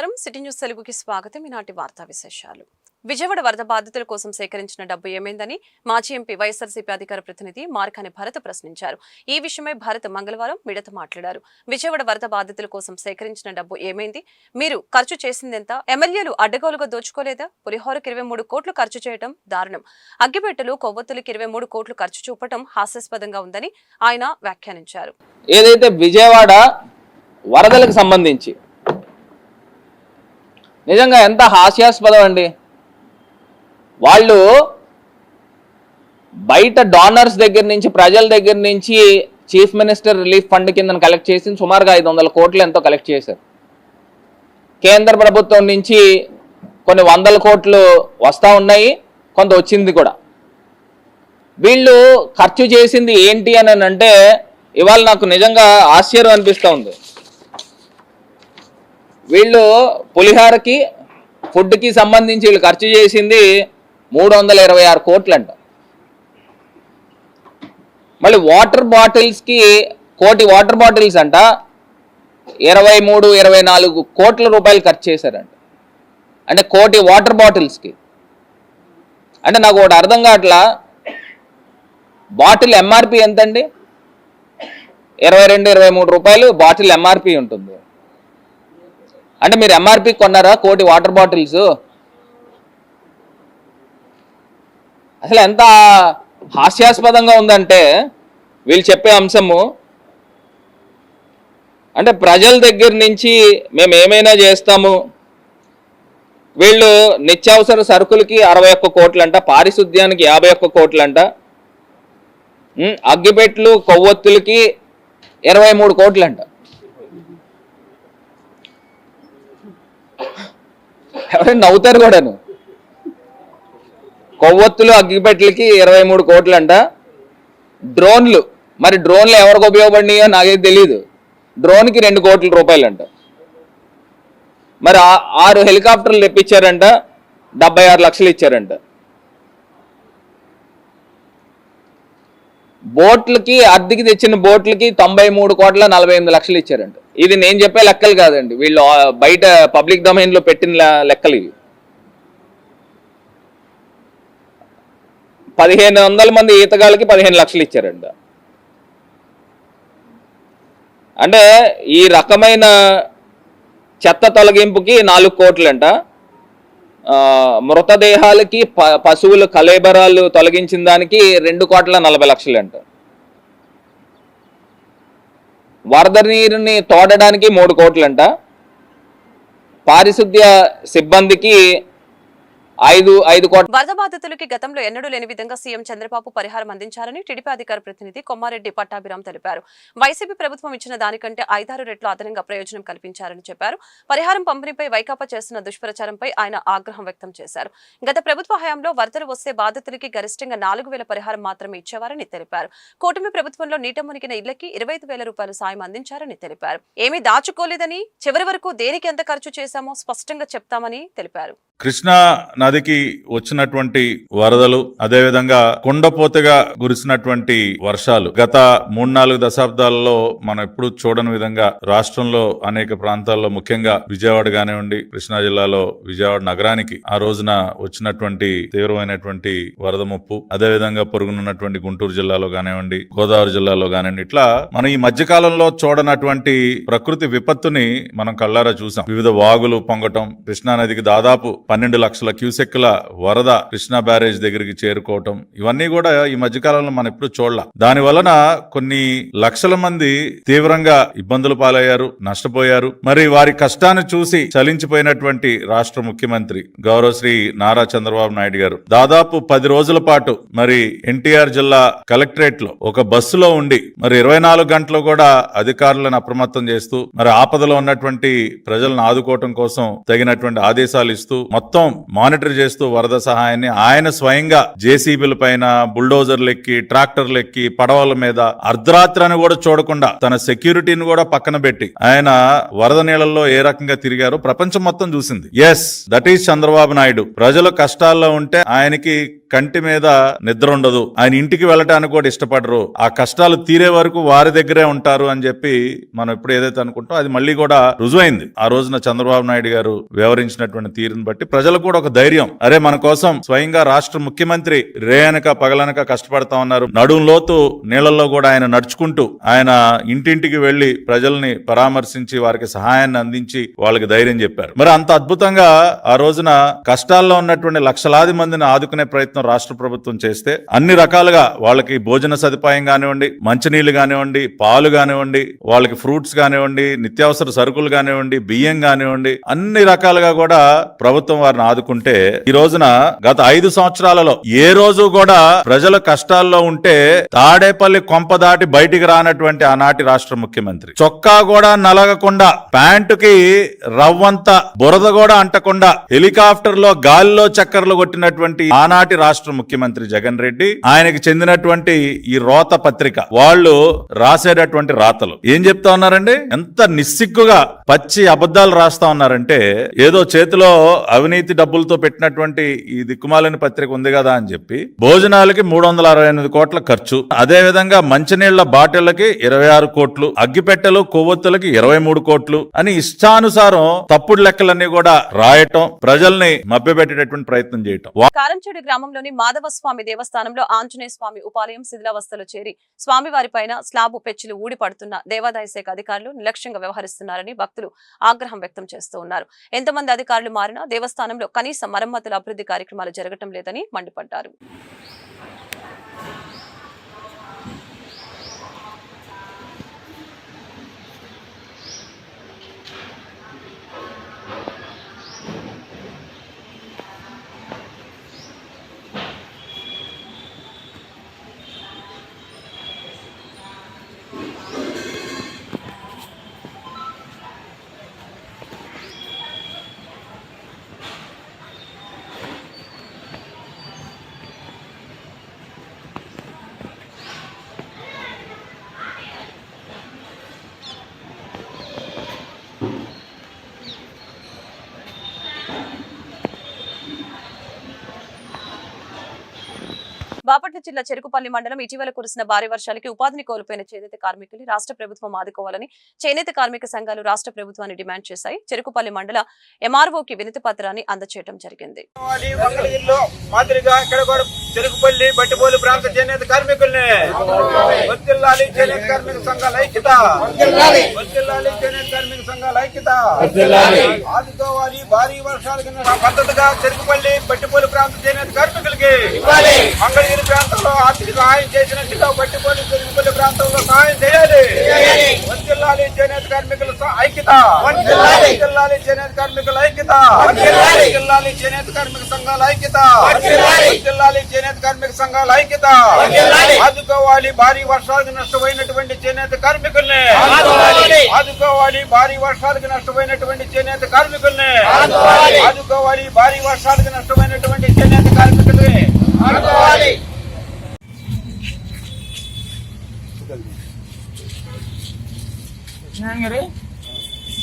నమస్కారం. City news తెలుగుకి స్వాగతం. ఈనాటి వార్తా విశేషాలు. విజయవాడ వరద బాధితుల కోసం సేకరించిన డబ్బు ఏమైందని మాజీ ఎంపీ వైఎస్ఆర్సీపీ అధికార ప్రతినిధి మార్కాని భరత్ ప్రశ్నించారు. ఈ విషయమై భరత్ మంగళవారం మిడత మాట్లాడారు. విజయవాడ వరద బాధితుల కోసం సేకరించిన డబ్బు ఏమైంది? మీరు ఖర్చు చేసిందెంత? ఎమ్మెల్యేలు అడ్డగోలుగా దోచుకోలేదా? పులిహోరకు ఇరవై మూడు కోట్లు ఖర్చు చేయడం దారుణం. అగ్గిపెట్టెలు కొవ్వొత్తులకు ఇరవై మూడు కోట్లు ఖర్చు చూపడం హాస్యాస్పదంగా ఉందని ఆయన వ్యాఖ్యానించారు. ఏదైతే విజయవాడ వరదలకు సంబంధించి నిజంగా ఎంత హాస్యాస్పదం అండి. వాళ్ళు బయట డోనర్స్ దగ్గర నుంచి ప్రజల దగ్గర నుంచి చీఫ్ మినిస్టర్ రిలీఫ్ ఫండ్ కింద కలెక్ట్ చేసి సుమారుగా ఐదు వందల కోట్లు ఎంతో కలెక్ట్ చేశారు. కేంద్ర ప్రభుత్వం నుంచి కొన్ని వందల కోట్లు వస్తూ ఉన్నాయి కొంత వచ్చింది కూడా. వీళ్ళు ఖర్చు చేసింది ఏంటి అని అంటే ఇవాళ నాకు నిజంగా ఆశ్చర్యం అనిపిస్తూ ఉంది. వీళ్ళు పులిహారకి ఫుడ్కి సంబంధించి వీళ్ళు ఖర్చు చేసింది మూడు వందల ఇరవై ఆరు కోట్లంట. మళ్ళీ వాటర్ బాటిల్స్కి కోటి వాటర్ బాటిల్స్ అంట. ఇరవై మూడు ఇరవై నాలుగు కోట్ల రూపాయలు ఖర్చు చేశారంట. అంటే కోటి వాటర్ బాటిల్స్కి. అంటే నాకు ఒకటి అర్థం కావట్లా? బాటిల్ ఎంఆర్పి ఎంతండి? ఇరవై రెండు ఇరవై మూడు రూపాయలు బాటిల్ ఎంఆర్పి ఉంటుంది. అంటే మీరు ఎంఆర్పి కొన్నారా? కోటి వాటర్ బాటిల్స్? అసలు ఎంత హాస్యాస్పదంగా ఉందంటే వీళ్ళు చెప్పే అంశము. అంటే ప్రజల దగ్గర నుంచి మేము ఏమైనా చేస్తాము? వీళ్ళు నిత్యావసర సరుకులకి అరవై ఒక్క కోట్లంట పారిశుద్ధ్యానికి యాభై ఒక్క కోట్లంట. అగ్గిపెట్లు కొవ్వొత్తులకి ఇరవై మూడు కోట్లంట. ఎవరైనా నవ్వుతారు కూడాను. కొవ్వొత్తులు అగ్గిపెట్లకి ఇరవై మూడు కోట్లంట. డ్రోన్లు మరి డ్రోన్లు ఎవరికి ఉపయోగపడినాయో నాకైతే తెలియదు డ్రోన్కి రెండు కోట్ల రూపాయలంట. మరి ఆరు హెలికాప్టర్లు తెప్పించారంట డెబ్బై ఆరు లక్షలు ఇచ్చారంట. బోట్లకి అద్దెకి తెచ్చిన బోట్లకి తొంభై మూడు కోట్ల నలభై ఎనిమిది లక్షలు ఇచ్చారంట. ఇది నేను చెప్పే లెక్కలు కాదండి. వీళ్ళు బయట పబ్లిక్ డొమైన్లో పెట్టిన లెక్కలు ఇవి. పదిహేను వందల మంది ఈతగాళ్ళకి పదిహేను లక్షలు ఇచ్చారంట. అంటే ఈ రకమైన చెత్త తొలగింపుకి నాలుగు కోట్లంట. మృతదేహాలకి ప పశువుల కలేబరాలు తొలగించిన దానికి రెండు కోట్ల నలభై లక్షలంట. వరద నీరుని తోడడానికి మూడు కోట్లంట. పారిశుద్ధ్య సిబ్బందికి ఐదు ఐదు కోట్ల వరద బాధితులకి గతంలో ఎన్నడూ లేని విధంగా సీఎం చంద్రబాబు పరిహారం అందించారని టీడీపీ అధికార ప్రతినిధి కొమ్మారెడ్డి పట్టాభిరామ్ తెలిపారు. వైసీపీ ప్రభుత్వం ఇచ్చిన దానికంటే ఐదారు రెట్లు అదనంగా ప్రయోజనం కల్పించారని చెప్పారు. పరిహారం పంపిణీపై వైకాపా చేస్తున్న దుష్ప్రచారంపై ఆయన ఆగ్రహం వ్యక్తం చేశారు. గత ప్రభుత్వ హయాంలో వరదలు వస్తే బాధితులకి గరిష్టంగా నాలుగు వేల పరిహారం మాత్రమే ఇచ్చేవారని తెలిపారు. కూటమి ప్రభుత్వంలో నీట మునిగిన ఇళ్ళకి ఇరవై ఐదు వేల రూపాయలు సాయం అందించారని తెలిపారు. ఏమీ దాచుకోలేదని చివరి వరకు దేనికి ఎంత ఖర్చు చేశామో స్పష్టంగా చెప్తామని తెలిపారు. కృష్ణా నదికి వచ్చినటువంటి వరదలు అదేవిధంగా కుండపోతగా కురిసినటువంటి వర్షాలు. గత మూడు నాలుగు దశాబ్దాలలో మనం ఎప్పుడు చూడని విధంగా రాష్ట్రంలో అనేక ప్రాంతాల్లో ముఖ్యంగా విజయవాడ కానివ్వండి కృష్ణా జిల్లాలో విజయవాడ నగరానికి ఆ రోజున వచ్చినటువంటి తీవ్రమైనటువంటి వరద ముప్పు అదేవిధంగా పొరుగునున్నటువంటి గుంటూరు జిల్లాలో కానివ్వండి గోదావరి జిల్లాలో కానివ్వండి ఇట్లా మనం ఈ మధ్యకాలంలో చూడనటువంటి ప్రకృతి విపత్తుని మనం కళ్ళారా చూసాం. వివిధ వాగులు పొంగటం కృష్ణానదికి దాదాపు పన్నెండు లక్షల క్యూసెక్ల వరద కృష్ణా బ్యారేజ్ దగ్గరికి చేరుకోవటం ఇవన్నీ కూడా ఈ మధ్యకాలంలో మనం ఎప్పుడు చూడాల. దాని వలన కొన్ని లక్షల మంది తీవ్రంగా ఇబ్బందులు పాలయ్యారు నష్టపోయారు. మరి వారి కష్టాన్ని చూసి చలించిపోయినటువంటి రాష్ట్ర ముఖ్యమంత్రి గౌరవ శ్రీ నారా చంద్రబాబు నాయుడు గారు దాదాపు పది రోజుల పాటు మరి ఎన్టీఆర్ జిల్లా కలెక్టరేట్లో ఒక బస్సులో ఉండి మరి ఇరవై నాలుగు గంటలు కూడా అధికారులను అప్రమత్తం చేస్తూ మరి ఆపదలో ఉన్నటువంటి ప్రజలను ఆదుకోవటం కోసం తగినటువంటి ఆదేశాలు ఇస్తూ మొత్తం మానిటర్ చేస్తూ వరద సహాయాన్ని ఆయన స్వయంగా జేసీబీల పైన బుల్డోజర్లు ఎక్కి ట్రాక్టర్లు ఎక్కి పడవల మీద అర్ధరాత్రి అని కూడా చూడకుండా తన సెక్యూరిటీని కూడా పక్కన పెట్టి ఆయన వరద నీళ్ళల్లో ఏ రకంగా తిరిగారో ప్రపంచం మొత్తం చూసింది. Yes that is Chandrababu Naidu. ప్రజలు కష్టాల్లో ఉంటే ఆయనకి కంటి మీద నిద్ర ఉండదు. ఆయన ఇంటికి వెళ్ళటానికి కూడా ఇష్టపడరు. ఆ కష్టాలు తీరే వరకు వారి దగ్గరే ఉంటారు అని చెప్పి మనం ఇప్పుడు ఏదైతే అనుకుంటాం అది మళ్ళీ కూడా రుజువైంది. ఆ రోజున చంద్రబాబు నాయుడు గారు వ్యవహరించినటువంటి తీరుని బట్టి ప్రజలకు కూడా ఒక ధైర్యం. అరే మన కోసం స్వయంగా రాష్ట్ర ముఖ్యమంత్రి రేయనక పగలనక కష్టపడతా ఉన్నారు. నడుం లోతు నీళ్ళలో కూడా ఆయన నడుచుకుంటూ ఆయన ఇంటింటికి వెళ్ళి ప్రజల్ని పరామర్శించి వారికి సహాయాన్ని అందించి వాళ్ళకి ధైర్యం చెప్పారు. మరి అంత అద్భుతంగా ఆ రోజున కష్టాల్లో ఉన్నటువంటి లక్షలాది మందిని ఆదుకునే ప్రయత్నం రాష్ట్ర ప్రభుత్వం చేస్తే అన్ని రకాలుగా వాళ్ళకి భోజన సదుపాయం కానివ్వండి మంచినీళ్ళు కానివ్వండి పాలు కానివ్వండి వాళ్ళకి ఫ్రూట్స్ కానివ్వండి నిత్యావసర సరుకులు కానివ్వండి బియ్యం కానివ్వండి అన్ని రకాలుగా కూడా ప్రభుత్వం వారిని ఆదుకుంటే ఈ రోజున గత ఐదు సంవత్సరాలలో ఏ రోజు కూడా ప్రజల కష్టాల్లో ఉంటే తాడేపల్లి కొంప దాటి బయటికి రానటువంటి ఆనాటి రాష్ట్ర ముఖ్యమంత్రి. చొక్కా కూడా నలగకుండా ప్యాంటుకి రవ్వంత బురద కూడా అంటకుండా హెలికాప్టర్లో గాలిలో చక్కర్లు కొట్టినటువంటి ఆనాటి రాష్ట్ర ముఖ్యమంత్రి జగన్ రెడ్డి ఆయనకి చెందినటువంటి ఈ రోత పత్రిక వాళ్ళు రాసేటటువంటి రాతలు. ఏం చెప్తా ఉన్నారండి? ఎంత నిస్సిగ్గుగా పచ్చి అబద్ధాలు రాస్తా ఉన్నారంటే ఏదో చేతిలో అవినీతి డబ్బులతో పెట్టినటువంటి ఈ దిక్కుమాలని పత్రిక ఉంది కదా అని చెప్పి భోజనాలకి మూడు వందల అరవై ఎనిమిది కోట్ల ఖర్చు. అదే విధంగా మంచినీళ్ళ బాటిళ్ళకి ఇరవై ఆరు కోట్లు అగ్గిపెట్టెలు కొవ్వొత్తులకి ఇరవై మూడు కోట్లు అని ఇష్టానుసారం తప్పుడు లెక్కలన్నీ కూడా రాయటం ప్రజల్ని మభ్యపెట్టేటటువంటి ప్రయత్నం చేయటం. కారంచేడు గ్రామంలోని మాధవ స్వామి దేవస్థానంలో ఆంజనేయ స్వామి ఉపాలయం శిథిలావస్థలో చేరి స్వామివారిపైన స్లాబు పెచ్చులు ఊడిపడుతున్న దేవాదాయ శాఖ అధికారులు నిర్లక్ష్యంగా వ్యవహరిస్తున్నారని భక్తులు ఆగ్రహం వ్యక్తం చేస్తూ ఉన్నారు. ఎంతమంది అధికారులు మారినా స్థానంలో కనీస మరమ్మతుల అభివృద్ధి కార్యక్రమాలు జరగటం లేదని మండిపడ్డారు. బాపట్ల జిల్లా చెరుకుపల్లి మండలం ఇటీవల కురిసిన భారీ వర్షాలకి ఉపాధిని కోల్పోయిన చేనేత కార్మికులు రాష్ట్ర ప్రభుత్వం ఆదుకోవాలని చేనేత కార్మిక సంఘాలు రాష్ట్ర ప్రభుత్వాన్ని డిమాండ్ చేశాయి. చెరుకుపల్లి మండల ఎంఆర్ఓకి వినతి పత్రాన్ని అందజేయడం జరిగింది. చెరుకుపల్లి బట్టిపోలు ప్రాంత చేనేత కార్మికుల్ని వర్తిల్లాలి చేనేత కార్మిక సంఘాల ఐక్యత వర్తిల్లాలి చేనేత కార్మిక సంఘాల ఐక్యత ఆదుకోవాలి భారీ వర్షాలు కింద పద్ధతిగా చెరుకుపల్లి బట్టిపోలు ప్రాంత చేనేత కార్మికులకి మంగళగిరి ప్రాంతంలో ఆర్థిక సహాయం చేసినట్టుగా బట్టిపోలి చెరుకుపల్లి ప్రాంతంలో సహాయం చేయాలి. వర్తిల్లాలి చేనేత కార్మికుల ఐక్యత. వర్తిల్లాలి చేనేత కార్మికుల ఐక్యత. వర్తిల్లాలి చేనేత కార్మిక సంఘాల ఐక్యత. వర్తిల్లాలి చేనేత కార్మిక సంఘాల ఐక్యత. ఆదుకోవాలి భారీ వర్షాలకు నష్టపోయినటువంటి చేనేత కార్మికుల్ని. ఆదుకోవాలి. భారీ వర్షాలకు నష్టపోయినటువంటి చేనేత కార్మికుల్ని. ఆదుకోవాలి. భారీ వర్షాలకు నష్టపోయినటువంటి చేనేత కార్మికుల్ని. ఆదుకోవాలి.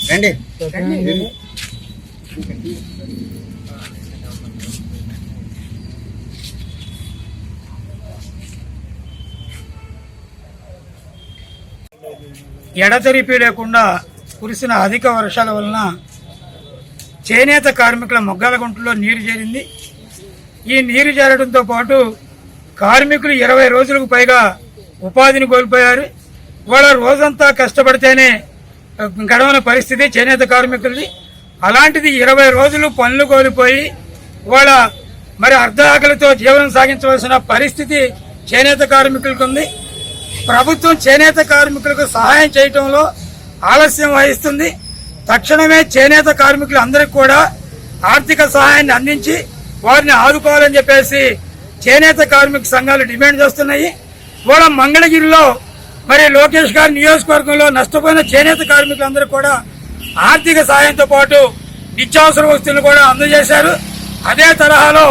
రండి. ఎడతెరిపి లేకుండా కురిసిన అధిక వర్షాల వలన చేనేత కార్మికుల మొగ్గల గుంటలో నీరు చేరింది. ఈ నీరు చేరడంతో పాటు కార్మికులు ఇరవై రోజులకు పైగా ఉపాధిని కోల్పోయారు. వాళ్ళ రోజంతా కష్టపడితేనే గడవని పరిస్థితి చేనేత కార్మికులది. అలాంటిది ఇరవై రోజులు పనులు కోల్పోయి వాళ్ళ మరి అర్ధ ఆకలితో జీవనం సాగించవలసిన పరిస్థితి చేనేత కార్మికులకు ఉంది ప్రభుత్వం చేనేత కార్మికులకు సహాయం చేయటంలో ఆలస్యం వహిస్తుంది. తక్షణమే చేనేత కార్మికులు అందరికి కూడా ఆర్థిక సహాయాన్ని అందించి వారిని ఆదుకోవాలని చెప్పేసి చేనేత కార్మిక సంఘాలు డిమాండ్ చేస్తున్నాయి. ఇవాళ మంగళగిరిలో మరి లోకేష్ గారి నియోజకవర్గంలో నష్టపోయిన చేనేత కార్మికులందరూ కూడా ఆర్థిక సాయంతో పాటు నిత్యావసర వస్తువులు కూడా అందజేశారు. అదే తరహాలో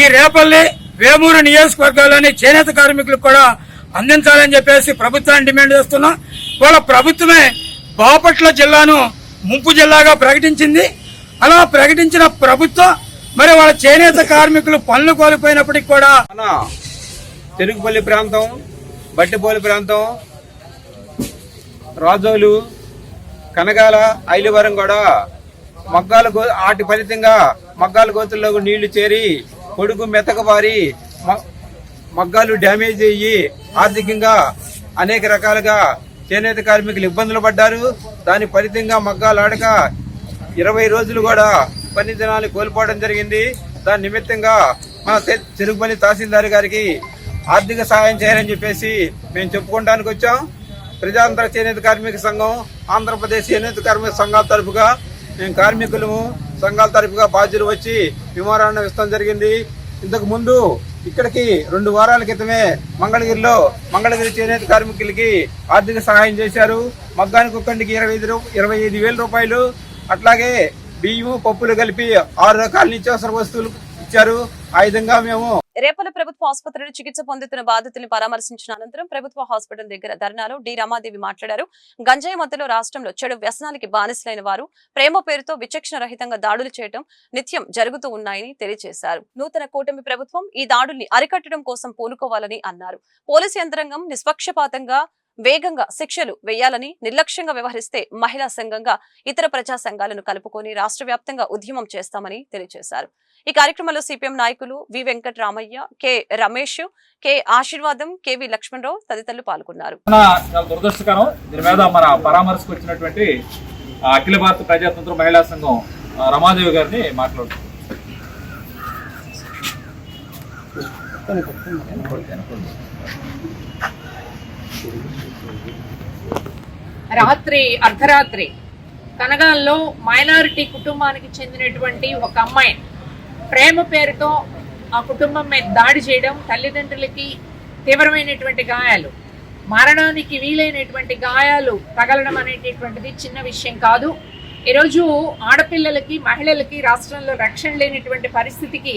ఈ రేపల్లి వేమూరు నియోజకవర్గాల్లోని చేనేత కార్మికులకు కూడా అందించాలని చెప్పేసి ప్రభుత్వాన్ని డిమాండ్ చేస్తున్నాం. ఇవాళ ప్రభుత్వమే బాపట్ల జిల్లాను ముంపు జిల్లాగా ప్రకటించింది. అలా ప్రకటించిన ప్రభుత్వం మరి వాళ్ళ చేనేత కార్మికులు పనులు కోల్పోయినప్పటికి కూడా మన ప్రాంతం బట్టిపోలి ప్రాంతం రాజోలు కనగాల ఐలివరం కూడా మగ్గాల గో వాటి ఫలితంగా మగ్గాల గోతుల్లోకి నీళ్ళు చేరి కొడుకు మెతకబారి మ- మగ్గాలు డ్యామేజ్ అయ్యి ఆర్థికంగా అనేక రకాలుగా చేనేత కార్మికులు ఇబ్బందులు పడ్డారు. దాని ఫలితంగా మగ్గాలు ఆడక ఇరవై రోజులు కూడా పని దినాలు కోల్పోవడం జరిగింది. దాని నిమిత్తంగా మన తె- చెరుకుపల్లి తహసీల్దార్ గారికి ఆర్థిక సహాయం చేయాలని చెప్పేసి మేము చెప్పుకోవడానికి వచ్చాం. ప్రజాంతర చేనేత కార్మిక సంఘం ఆంధ్రప్రదేశ్ చేనేత కార్మిక సంఘాల తరఫుగా మేము కార్మికులము సంఘాల తరఫుగా బాధ్యులు వచ్చి విమానాన్ని ఇస్తాం జరిగింది. ఇంతకు ముందు ఇక్కడికి రెండు వారాల క్రితమే మంగళగిరిలో మంగళగిరి చేనేత కార్మికులకి ఆర్థిక సహాయం చేశారు. మగ్గానికి ఒక్కంటికి ఇరవై ఐదు ఇరవై ఐదు వేల రూపాయలు. అట్లాగే బియ్యము పప్పులు కలిపి ఆరు రకాల నిత్యావసర వస్తువులు ఇచ్చారు. ఆ విధంగా మేము రేపల ప్రభుత్వ ఆసుపత్రిలో చికిత్స పొందుతున్న బాధితుల్ని పరామర్శించిన అనంతరం ప్రభుత్వ హాస్పిటల్ దగ్గర ధర్నాలో డి రమాదేవి మాట్లాడారు. గంజాయి మధ్యలో రాష్ట్రంలో చెడు వ్యసనాలకి బానిసలైన వారు ప్రేమ పేరుతో విచక్షణ రహితంగా దాడులు చేయడం నిత్యం జరుగుతూ ఉన్నాయని తెలియజేశారు. నూతన కూటమి ప్రభుత్వం ఈ దాడుల్ని అరికట్టడం కోసం పూనుకోవాలని అన్నారు. పోలీసు యంత్రాంగం నిష్పక్షపాతంగా వేగంగా శిక్షలు వేయాలని నిర్లక్ష్యంగా వ్యవహరిస్తే మహిళా సంఘంగా ఇతర ప్రజా సంఘాలను కలుపుకొని రాష్ట్ర వ్యాప్తంగా ఉద్యమం చేస్తామని తెలియజేశారు ఈ కార్యక్రమంలో సిపిఎం నాయకులు V Venkataramaiah K Ramesh K Ashirvadam K V Lakshmanarao తదితరులు పాల్గొన్నారు. చాలా దురదృష్టకరం దీని మీద మన పరామర్శకు వచ్చినటువంటి ఆ, అఖిల భారత ప్రజాతంత్ర మహిళా సంఘం రమాదేవి గారిని మాట్లాడుతున్నాం. రాత్రి అర్ధరాత్రి. కనగాల్లో మైనారిటీ కుటుంబానికి చెందినటువంటి ఒక అమ్మాయి. ప్రేమ పేరుతో ఆ కుటుంబం మీద దాడి చేయడం తల్లిదండ్రులకి తీవ్రమైనటువంటి గాయాలు. మరణానికి వీలైనటువంటి గాయాలు తగలడం అనేటటువంటిది చిన్న విషయం కాదు. ఈరోజు ఆడపిల్లలకి మహిళలకి రాష్ట్రంలో రక్షణ లేనటువంటి పరిస్థితికి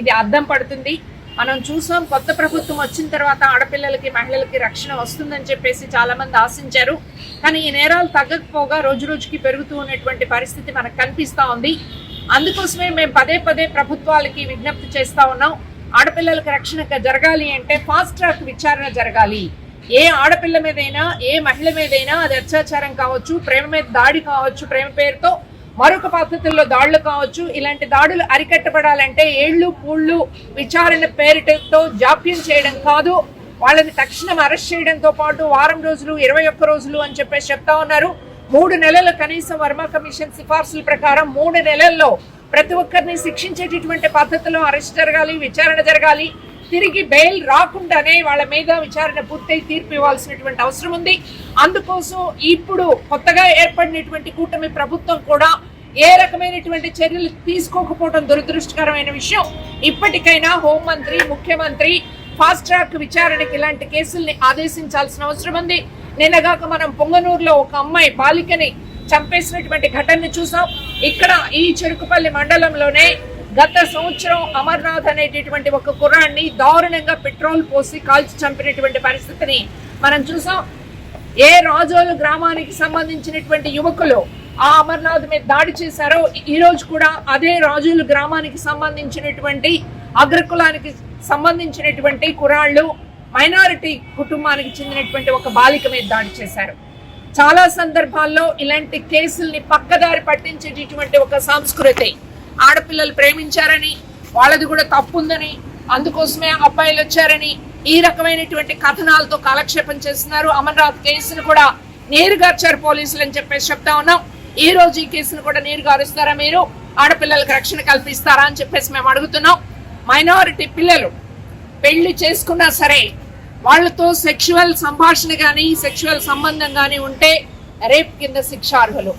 ఇది అద్దం పడుతుంది. మనం చూసాం కొత్త ప్రభుత్వం వచ్చిన తర్వాత ఆడపిల్లలకి మహిళలకి రక్షణ వస్తుందని చెప్పేసి చాలా మంది ఆశించారు. కానీ ఈ నేరాలు తగ్గకపోగా రోజు రోజుకి పెరుగుతూ ఉన్నటువంటి పరిస్థితి మనకు కనిపిస్తూ ఉంది. అందుకోసమే మేము పదే పదే ప్రభుత్వాలకి విజ్ఞప్తి చేస్తూ ఉన్నాం. ఆడపిల్లలకు రక్షణ జరగాలి అంటే ఫాస్ట్ ట్రాక్ విచారణ జరగాలి. ఏ ఆడపిల్ల మీదైనా ఏ మహిళ మీదైనా అది అత్యాచారం కావచ్చు ప్రేమ మీద దాడి కావచ్చు ప్రేమ పేరుతో మరొక పద్ధతుల్లో దాడులు కావచ్చు. ఇలాంటి దాడులు అరికట్టబడాలంటే ఏళ్ళు పూళ్ళు విచారణ పేరిటతో జాప్యం చేయడం కాదు. వాళ్ళని తక్షణం అరెస్ట్ చేయడంతో పాటు వారం రోజులు ఇరవై ఒక్క రోజులు అని చెప్పేసి చెప్తా ఉన్నారు. మూడు నెలల కనీసం వర్మ కమిషన్ సిఫార్సుల ప్రకారం మూడు నెలల్లో ప్రతి ఒక్కరిని శిక్షించేటటువంటి పద్ధతిలో అరెస్ట్ జరగాలి విచారణ జరగాలి. తిరిగి బెయిల్ రాకుండానే వాళ్ళ మీద విచారణ పూర్తయి తీర్పు ఇవ్వాల్సినటువంటి అవసరం ఉంది. అందుకోసం ఇప్పుడు కొత్తగా ఏర్పడినటువంటి కూటమి ప్రభుత్వం కూడా ఏ రకమైనటువంటి చర్యలు తీసుకోకపోవడం దురదృష్టకరమైన విషయం. ఇప్పటికైనా హోంమంత్రి ముఖ్యమంత్రి ఫాస్ట్ ట్రాక్ విచారణకి ఇలాంటి కేసుల్ని ఆదేశించాల్సిన అవసరం ఉంది. నిన్నగాక మనం పొంగనూరులో ఒక అమ్మాయి బాలికని చంపేసినటువంటి ఘటనను చూసాం. ఇక్కడ ఈ చెరుకుపల్లి మండలంలోనే గత సంవత్సరం అమర్నాథ్ అనేటటువంటి ఒక కుర్రాన్ని దారుణంగా పెట్రోల్ పోసి కాల్చి చంపినటువంటి పరిస్థితిని మనం చూసాం. ఏ రాజోలు గ్రామానికి సంబంధించినటువంటి యువకులు ఆ అమర్నాథ్ మీద దాడి చేశారో ఈ రోజు కూడా అదే రాజులు గ్రామానికి సంబంధించినటువంటి అగ్రకులానికి సంబంధించినటువంటి కురాళ్ళు మైనారిటీ కుటుంబానికి చెందినటువంటి ఒక బాలిక మీద దాడి చేశారు. చాలా సందర్భాల్లో ఇలాంటి కేసుల్ని పక్కదారి పట్టించేటటువంటి ఒక సంస్కృతి ఆడపిల్లలు ప్రేమించారని వాళ్ళది కూడా తప్పుందని అందుకోసమే అబ్బాయిలు వచ్చారని ఈ రకమైనటువంటి కథనాలతో కాలక్షేపం చేస్తున్నారు. అమర్నాథ్ కేసును కూడా నీరుగార్చారు పోలీసులు అని చెప్పేసి చెప్తా ఉన్నాం. ఈ రోజు ఈ కేసును కూడా నీరుగారుస్తారా మీరు? ఆడపిల్లలకు రక్షణ కల్పిస్తారా అని చెప్పేసి మేము అడుగుతున్నాం. మైనారిటీ పిల్లలు పెళ్ళి చేసుకున్నా సరే వాళ్ళతో సెక్షువల్ సంభాషణ కానీ సెక్షువల్ సంబంధం కానీ ఉంటే రేప్ కింద శిక్షార్హులు.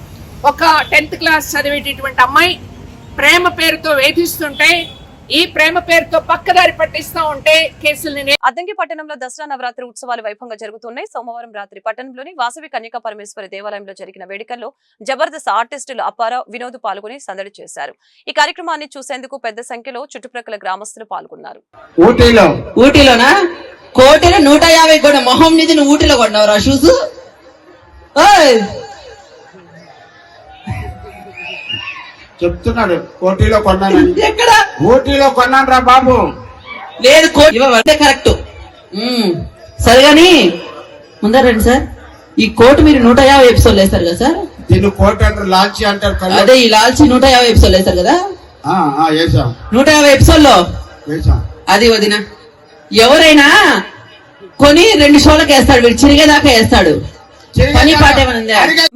ఒక టెన్త్ క్లాస్ చదివేటటువంటి అమ్మాయి ప్రేమ పేరుతో వేధిస్తుంటే ఈ ప్రేమ పేరుతో పక్కదారి పట్టిస్తా ఉంటే కేసుల్ని అద్దంకి పట్టణంలో దసరా నవరాత్రి ఉత్సవాలు వైభవంగా జరుగుతున్నాయి. సోమవారం రాత్రి పట్టణంలోని వాసవి కన్యకా పరమేశ్వరి దేవాలయంలో జరిగిన వేడుకల్లో జబర్దస్త్ ఆర్టిస్టులు అప్పారావు వినోద్ పాల్గొని సందడి చేశారు. ఈ కార్యక్రమాన్ని చూసేందుకు పెద్ద సంఖ్యలో చుట్టుప్రక్కల గ్రామస్తులు పాల్గొన్నారు. ఊటీలో. ఊటీలోనా? కోటిలో నూట యాభై కూడా మొహం నిధి నువ్వు ఊటీలో కొన్నావురా షూస్ చెప్తున్నాడు. కోటిలో కొన్నానని. ఎక్కడ? ఊటీలో కొన్నాను రా బాబు. లేదు కోటి కరెక్ట్. సరే గాని ముందర రండి సార్. ఈ కోటు మీరు నూట యాభై ఎపిసోడ్లు వేస్తారు కదా సార్? దీన్ని కోటి అంటారు లాల్చి అంటారు అదే ఈ లాల్చి నూట యాభై ఎపిసోడ్లు వేస్తారు కదా? వేసాం నూట యాభై ఎపిసోడ్లో? వేసాం అది వదిన. ఎవరైనా కొని రెండు షోలకు వేస్తాడు వీడు చిరిగేదాకా వేస్తాడు.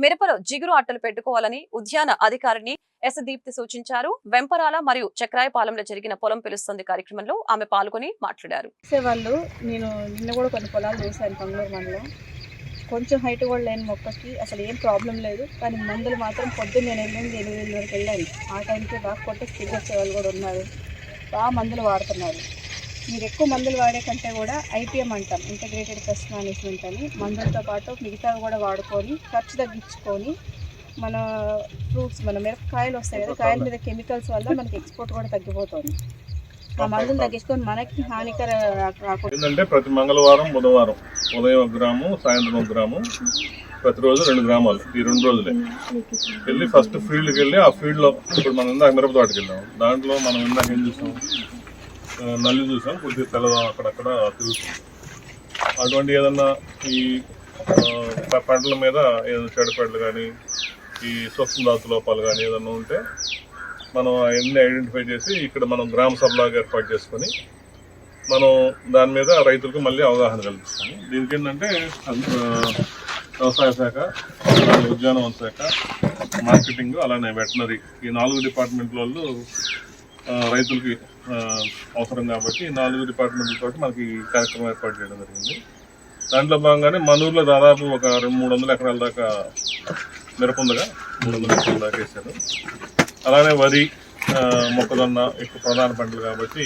మిరపలో జిగురు అట్టలు పెట్టుకోవాలని ఉద్యాన అధికారిని ఎస్ దీప్తి సూచించారు. వెంపరాల మరియు చక్రాయపాలెంలో జరిగిన పొలం పిలుస్తుంది కార్యక్రమంలో ఆమె పాల్గొని మాట్లాడారు. చేసేవాళ్ళు నేను నిన్న కూడా కొన్ని పొలాలు చూశాను పంగళూరు మండలం. కొంచెం హైట్ కూడా లేని మొక్కకి అసలు ఏం ప్రాబ్లం లేదు కానీ మందులు మాత్రం పొద్దున్న నేను వెళ్ళింది ఎనిమిది వరకు వెళ్ళాను. ఆ టైంకి బాగా కొట్టి స్కిడ్ వచ్చే వాళ్ళు కూడా ఉన్నారు. బాగా మందులు వాడుతున్నారు. మీరు ఎక్కువ మందులు వాడే కంటే కూడా ఐపీఎం అంటాం ఇంటిగ్రేటెడ్ పెస్ట్ మేనేజ్మెంట్ అని. మందులతో పాటు మిగతావి కూడా వాడుకొని ఖర్చు తగ్గించుకొని మన ఫ్రూట్స్ మన మిరపకాయలు వస్తాయి కదా కాయల మీద కెమికల్స్ వల్ల మనకి ఎక్స్పోర్ట్ కూడా తగ్గిపోతుంది. ఆ మందులు తగ్గించుకొని మనకి హానికర ఏంటంటే ప్రతి మంగళవారం బుధవారం ఉదయం ఒక గ్రాము సాయంత్రం ఒక గ్రాము ప్రతిరోజు రెండు గ్రామాలు ఈ రెండు రోజులే. వెళ్ళి ఫస్ట్ ఫీల్డ్కి వెళ్ళి ఆ ఫీల్డ్లో ఇప్పుడు మనం ఇందాక మిరప తోటకి వెళ్ళాం. దాంట్లో మనం ఇందాక ఏం చూసాం? నల్లి చూసాం కొద్దిగా తెల్లదాం అక్కడక్కడ తిరుగుతాం. అటువంటి ఏదన్నా ఈ పంటల మీద ఏదైనా చెడపెడలు కానీ ఈ సూక్ష్మధాతు లోపాలు కానీ ఏదన్నా ఉంటే మనం అవన్నీ ఐడెంటిఫై చేసి ఇక్కడ మనం గ్రామ సభలాగా ఏర్పాటు చేసుకొని మనం దాని మీద రైతులకు మళ్ళీ అవగాహన కల్పిస్తాము. దీనికి ఏంటంటే వ్యవసాయ శాఖ ఉద్యానవన శాఖ మార్కెటింగ్ అలానే వెటనరీ ఈ నాలుగు డిపార్ట్మెంట్ల వాళ్ళు రైతులకి అవసరం కాబట్టి నాలుగు డిపార్ట్మెంట్ల తోటి మనకి కార్యక్రమం ఏర్పాటు చేయడం జరిగింది. దాంట్లో భాగంగానే మనూరులో దాదాపు ఒక రెండు మూడు వందల ఎకరాల దాకా మిరప ఉందిగా మూడు వందల ఎకరాల దాకా వేశారు. అలానే వరి మొక్కజొన్న ఎక్కువ ప్రధాన పంటలు కాబట్టి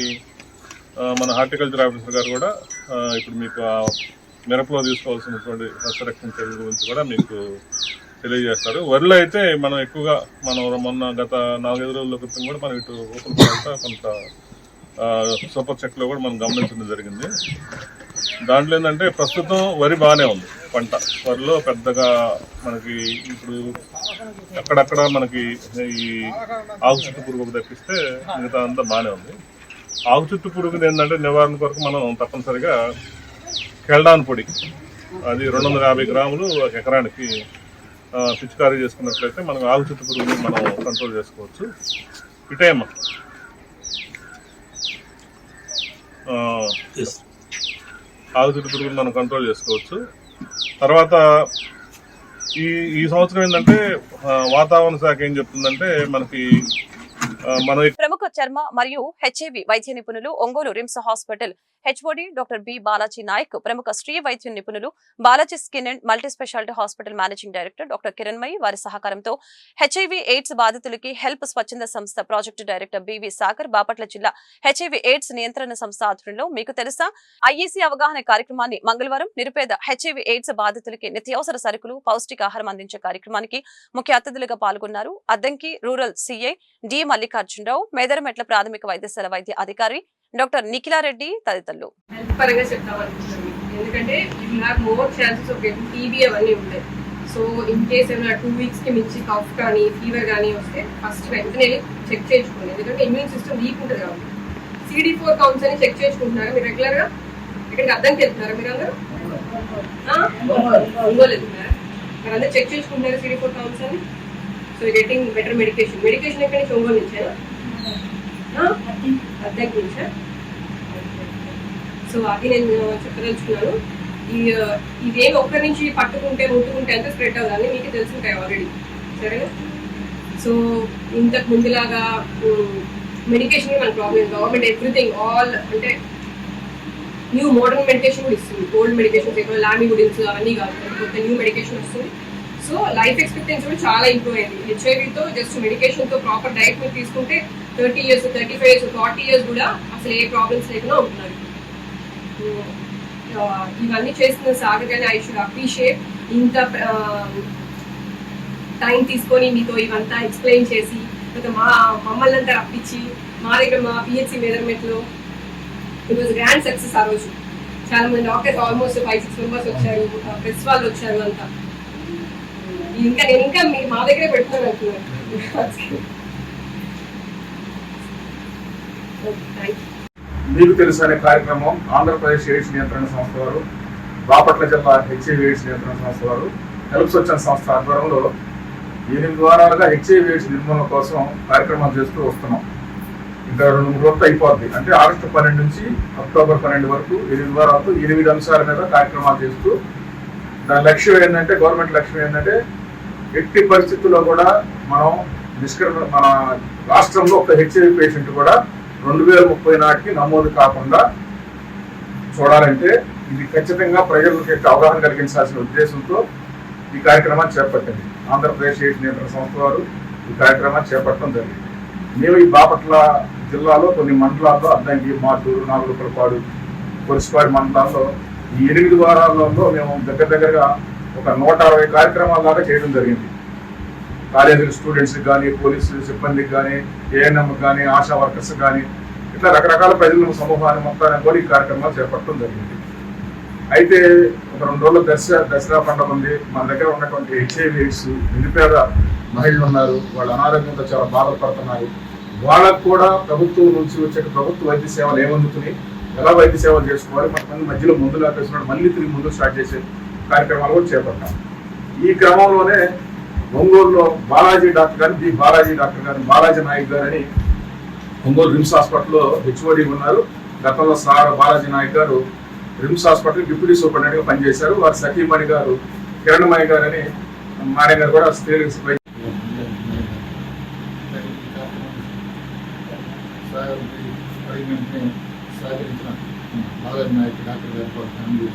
మన హార్టికల్చర్ ఆఫీసర్ గారు కూడా ఇప్పుడు మీకు ఆ మిరపలో తీసుకోవాల్సినటువంటి సస్యరక్షణ చర్యల గురించి కూడా మీకు తెలియజేస్తారు. వరిలో అయితే మనం ఎక్కువగా మనం మొన్న గత నాలుగైదు రోజుల క్రితం కూడా మనం ఇటు ఓపెన్ కొంత సూపర్ చెక్లో కూడా మనం గమనించడం జరిగింది. దాంట్లో ఏంటంటే ప్రస్తుతం వరి బాగానే ఉంది పంట. వరిలో పెద్దగా మనకి ఇప్పుడు అక్కడక్కడ మనకి ఈ ఆకు చుట్టు పురుగు తప్పిస్తే మిగతా అంతా బాగానే ఉంది. ఆకు చుట్టు పురుగుని ఏంటంటే నివారణ కొరకు మనం తప్పనిసరిగా కెల్డాన్ పొడి అది రెండు వందల యాభై గ్రాములు ఒక ఎకరానికి పిచికారీ చేసుకున్నట్లయితే మనం ఆకు చుట్టు పురుగుని మనం కంట్రోల్ చేసుకోవచ్చు. ఇటేమ్మా ఆ, ఆకు చుట్టు పురుగుని మనం కంట్రోల్ చేసుకోవచ్చు. తర్వాత ఈ ఈ సంవత్సరం ఏంటంటే వాతావరణ శాఖ ఏం చెప్తుందంటే మనకి మనం ప్రముఖ చర్మ మరియు హెచ్ఐవి వైద్య నిపుణులు Ongole RIMS hospital HOD doctor B Balaji Naik ప్రముఖ స్త్రీ వైద్య నిపుణులు Balaji skin and multi speciality hospital managing director doctor Kiranmayi వారి సహకారంతో హెచ్ఐవి ఎయిడ్స్ బాధితులకి హెల్ప్ స్వచ్ఛంద సంస్థ project director B V Sagar Bapatla జిల్లా హెచ్ఐవి ఎయిడ్స్ నియంత్రణ సంస్థ ఆధ్వర్యంలో మీకు తెలుసా? ఐఈసీ అవగాహన కార్యక్రమాన్ని మంగళవారం నిరుపేద హెచ్ఐవి ఎయిడ్స్ బాధితులకి నిత్యావసర సరుకులు పౌష్టికాహారం అందించే కార్యక్రమానికి ముఖ్య అతిథులుగా పాల్గొన్నారు. Addanki rural CI D Mallikarjunarao Medarametla ప్రాథమిక వైద్యశాల వైద్య అధికారి డాక్టర్ నిఖిలారెడ్డి తదితరులు. హెల్త్ పరంగా చెప్తాం అనుకుంటుంది ఎందుకంటే you have more chances of getting TB అవన్నీ ఉంటాయి సో ఇన్ కేస్ ఏమైనా టూ వీక్స్కి మించి కఫ్ కానీ ఫీవర్ కానీ వస్తే ఫస్ట్ వెంటనే చెక్ చేయించుకోండి. ఎందుకంటే ఇమ్యూన్ సిస్టమ్ వీక్ ఉంటుంది కాబట్టి. సిడి ఫోర్ కౌంట్స్ అని చెక్ చేసుకుంటున్నారా మీరు రెగ్యులర్గా ఇక్కడికి అర్థంకి వెళ్తున్నారా మీరు అందరూ ఆ? ఒంగోలు. వెళ్తున్నారా? మీరు అందరూ చెక్ చేసుకుంటున్నారా సిడి ఫోర్ కౌంట్స్ అని? So getting better medication medication ఎక్కడి నుంచి? ఒంగోలు నుంచేనా అద్దెకి నుంచా? సో అది నేను చెప్పదలుచుకున్నాను. ఈ ఇదేమి ఒక్కరి నుంచి పట్టుకుంటే ముట్టుకుంటే ఎంత స్ప్రెడ్ అవ్వాలని మీకు తెలుసుంటాయి ఆల్రెడీ సరేనా సో ఇంతకు ముందులాగా మెడికేషన్ మన ప్రాబ్లం గవర్నమెంట్ ఎవ్రీథింగ్ ఆల్ అంటే న్యూ మోడర్న్ మెడికేషన్ కూడా ఇస్తుంది. ఓల్డ్ మెడికేషన్స్ ఎక్కువ లామిగుడిన్స్ అవన్నీ కాదు. కొత్త న్యూ మెడికేషన్ వస్తుంది. సో లైఫ్ ఎక్స్పెక్టెన్సీ కూడా చాలా ఇంప్రూవ్ అయింది. హెచ్ఐవితో జస్ట్ మెడికేషన్తో ప్రాపర్ డైట్ మీరు తీసుకుంటే thirty years thirty five years forty years కూడా అసలు ఏ ప్రాబ్లమ్స్ లేకుండా ఉంటున్నారు. ఇవన్నీ చేస్తున్న సాగర్ గారిని ఐ షుడ్ అప్రిషియేట్ ఇంత టైం తీసుకొని మీతో ఇవంతా ఎక్స్ప్లెయిన్ చేసి మా మమ్మల్ని అంతా రప్పించి మా దగ్గర మా పిహెచ్సి మెజర్మెంట్లో ఇట్ వాజ్ గ్రాండ్ సక్సెస్ ఆ రోజు. చాలా మంది doctors almost five six members వచ్చారు ప్రెస్ వాళ్ళు వచ్చారు అంతా. ఇంకా నేను ఇంకా మీ మా దగ్గరే పెడతాను అంటున్నాను మీకు తెలుసు అనే కార్యక్రమం? ఆంధ్రప్రదేశ్ ఎయిడ్స్ నియంత్రణ సంస్థ వారు బాపట్ల జిల్లా హెచ్ఐవి ఎయిడ్స్ నియంత్రణ సంస్థ వారు హెల్ప్ స్వచ్ఛంద సంస్థ ఆధ్వర్యంలో ఎనిమిది వారాలుగా హెచ్ఐవి ఎయిడ్స్ నిర్మూలన కోసం కార్యక్రమాలు చేస్తూ వస్తున్నాం. ఇంకా రెండు మూడు రోజులు అయిపోద్ది. అంటే ఆగస్టు పన్నెండు నుంచి అక్టోబర్ పన్నెండు వరకు ఎనిమిది వారాలతో ఎనిమిది అంశాల మీద కార్యక్రమాలు చేస్తూ దాని లక్ష్యం ఏంటంటే గవర్నమెంట్ లక్ష్యం ఏంటంటే ఎట్టి పరిస్థితుల్లో కూడా మనం నిష్క్రమ మన రాష్ట్రంలో ఒక హెచ్ఐవి పేషెంట్ కూడా రెండు వేల ముప్పై నాటికి నమోదు కాకుండా చూడాలంటే ఇది ఖచ్చితంగా ప్రజలకు యొక్క అవగాహన కలిగించాల్సిన ఉద్దేశంతో ఈ కార్యక్రమాన్ని చేపట్టింది. ఆంధ్రప్రదేశ్ ఎయిడ్స్ నియంత్రణ సంస్థ వారు ఈ కార్యక్రమాన్ని చేపట్టడం జరిగింది. మేము ఈ బాపట్ల జిల్లాలో కొన్ని మండలాల్లో అద్దంకి మాటూరు నాగులపలపాడు కొరిసిపాడు మండలాల్లో ఈ ఎనిమిది వారాలలో మేము దగ్గర దగ్గరగా ఒక నూట అరవై కార్యక్రమాల దాకా చేయడం జరిగింది. కాలేజీల స్టూడెంట్స్కి కానీ పోలీసు సిబ్బందికి కానీ ఏఎన్ఎంకి కానీ ఆశా వర్కర్స్ కానీ ఇట్లా రకరకాల ప్రజల సమూహాన్ని మొత్తాన్ని కూడా ఈ కార్యక్రమాలు చేపట్టడం జరిగింది. అయితే ఒక రెండు రోజుల దసరా దసరా పండుగ ఉంది. మన దగ్గర ఉన్నటువంటి హెచ్ఐవి ఎయిడ్స్ నిరుపేద మహిళలు ఉన్నారు. వాళ్ళు అనారోగ్యంతో చాలా బాధపడుతున్నారు. వాళ్ళకు కూడా ప్రభుత్వం నుంచి వచ్చే ప్రభుత్వ వైద్య సేవలు ఏమందుతున్నాయి? ఎలా వైద్య సేవలు చేసుకోవాలి? కొంతమంది మధ్యలో ముందు ఆపేసినప్పుడు మళ్ళీ తిరిగి ముందు స్టార్ట్ చేసేది కార్యక్రమాలు కూడా చేపట్టాం ఈ క్రమంలోనే ఒంగోలులో బాలాజీ డాక్టర్ గారు బి బాలాజీ డాక్టర్ గారు బాలాజీ నాయక్ గారు అని ఒంగోలు రిమ్స్ హాస్పిటల్లో హెచ్ఓడి ఉన్నారు. గతంలో సార్ బాలాజీ నాయక్ గారు రిమ్స్ హాస్పిటల్ డిప్యూటీ సూపరింటెండెంట్గా పనిచేశారు. వారి సతీమణి గారు కిరణమణి గారు అని గారు కూడా స్త్రీలకు సహకరించిన బాలాజీ నాయక్ డాక్టర్ గారు ఫ్యామిలీ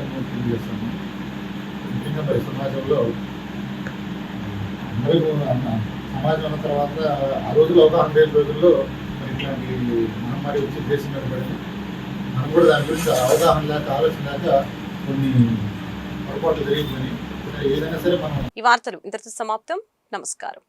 ఖచ్చితంగా తెలియజేస్తాను ముఖ్యంగా మరి సమాజంలో మరి అన్న- సమాజం అన్న తర్వాత ఆ రోజుల్లో అవగాహన లేని రోజుల్లో మరి ఇట్లాంటి మహమ్మారి వచ్చి దేశం మీద మనం కూడా దాని గురించి అవగాహన లేక ఆలోచన లేక కొన్ని పొరపాట్లు జరిగిందని ఏదైనా సరే మనం ఈ వార్తలు ఇంతటితో సమాప్తం. నమస్కారం.